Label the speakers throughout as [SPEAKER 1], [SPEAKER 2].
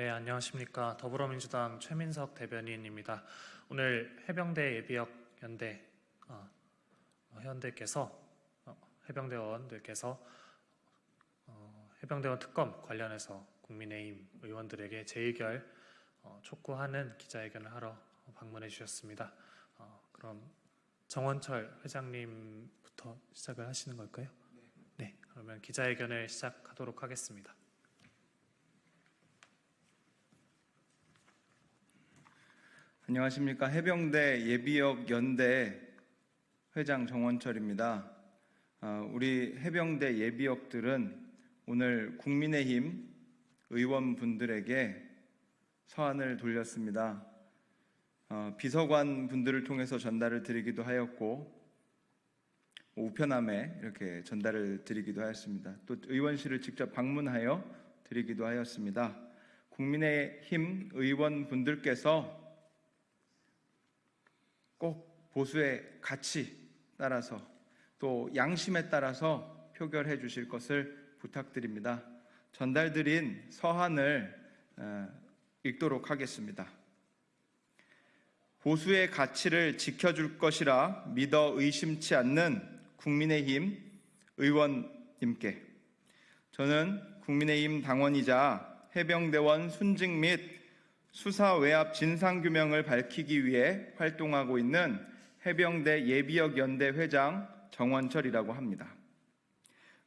[SPEAKER 1] 네, 안녕하십니까. 더불어민주당 최민석 대변인입니다. 오늘 해병대 예비역 연대 어, 어, 회원들께서 어, 해병대원들께서 어, 해병대원 특검 관련해서 국민의힘 의원들에게 재의결 어, 촉구하는 기자회견을 하러 방문해 주셨습니다. 어, 그럼 정원철 회장님부터 시작을 하시는 걸까요? 네, 그러면 기자회견을 시작하도록 하겠습니다.
[SPEAKER 2] 안녕하십니까 해병대 예비역 연대 회장 정원철입니다. 어, 우리 해병대 예비역들은 오늘 국민의힘 의원분들에게 서한을 돌렸습니다. 어, 비서관 분들을 통해서 전달을 드리기도 하였고 우편함에 이렇게 전달을 드리기도 하였습니다. 또 의원실을 직접 방문하여 드리기도 하였습니다. 국민의힘 의원분들께서 꼭 보수의 가치 따라서 또 양심에 따라서 표결해 주실 것을 부탁드립니다. 전달드린 서한을 어, 읽도록 하겠습니다. 보수의 가치를 지켜줄 것이라 믿어 의심치 않는 국민의힘 의원님께 저는 국민의힘 당원이자 해병대원 순직 및 수사 외압 진상 규명을 밝히기 위해 활동하고 있는 해병대 예비역 연대 회장 정원철이라고 합니다.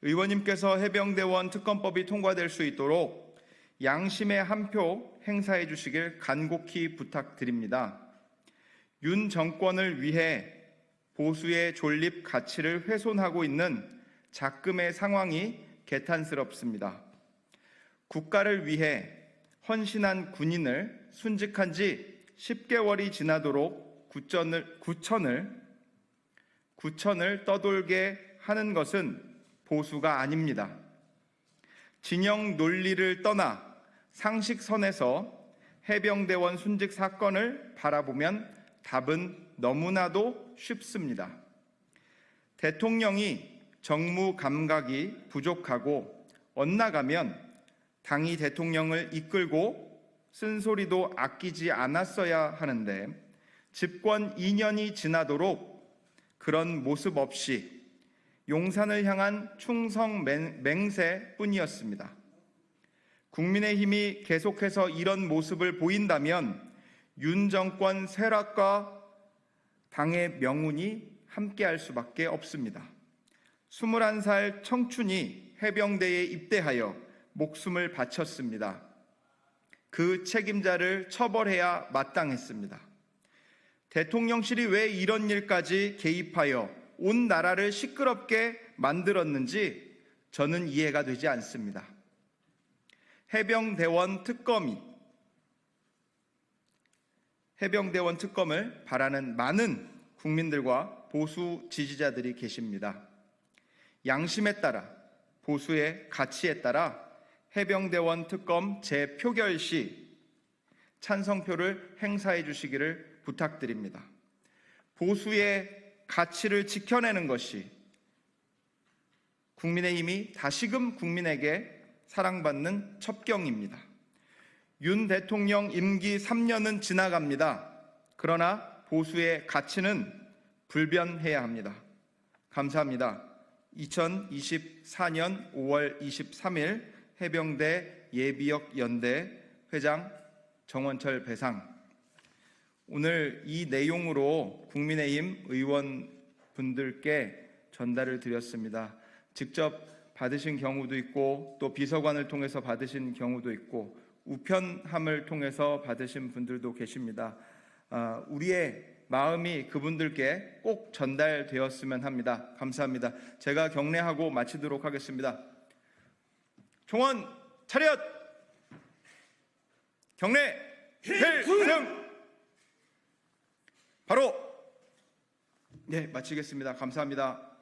[SPEAKER 2] 의원님께서 해병대원 특검법이 통과될 수 있도록 양심의 한 표 행사해 주시길 간곡히 부탁드립니다. 윤 정권을 위해 보수의 존립 가치를 훼손하고 있는 작금의 상황이 개탄스럽습니다. 국가를 위해 헌신한 군인을 순직한 지 10개월이 지나도록 구천을, 구천을, 구천을 떠돌게 하는 것은 보수가 아닙니다. 진영 논리를 떠나 상식선에서 해병대원 순직 사건을 바라보면 답은 너무나도 쉽습니다. 대통령이 정무 감각이 부족하고 엇나가면 당이 대통령을 이끌고 쓴소리도 아끼지 않았어야 하는데 집권 2년이 지나도록 그런 모습 없이 용산을 향한 충성 맹세뿐이었습니다. 국민의힘이 계속해서 이런 모습을 보인다면 윤 정권 쇠락과 당의 명운이 함께할 수밖에 없습니다. 21살 청춘이 해병대에 입대하여 목숨을 바쳤습니다. 그 책임자를 처벌해야 마땅했습니다. 대통령실이 왜 이런 일까지 개입하여 온 나라를 시끄럽게 만들었는지 저는 이해가 되지 않습니다. 해병대원 특검이 해병대원 특검을 바라는 많은 국민들과 보수 지지자들이 계십니다. 양심에 따라 보수의 가치에 따라 해병대원 특검 재표결 시 찬성표를 행사해 주시기를 부탁드립니다. 보수의 가치를 지켜내는 것이 국민의힘이 다시금 국민에게 사랑받는 첩경입니다. 윤 대통령 임기 3년은 지나갑니다. 그러나 보수의 가치는 불변해야 합니다. 감사합니다. 2024년 5월 23일 해병대 예비역 연대 회장 정원철 배상 오늘 이 내용으로 국민의힘 의원분들께 전달을 드렸습니다. 직접 받으신 경우도 있고 또 비서관을 통해서 받으신 경우도 있고 우편함을 통해서 받으신 분들도 계십니다. 아, 우리의 마음이 그분들께 꼭 전달되었으면 합니다. 감사합니다. 제가 경례하고 마치도록 하겠습니다. 종원 차렷 경례 필승 바로 네 마치겠습니다. 감사합니다.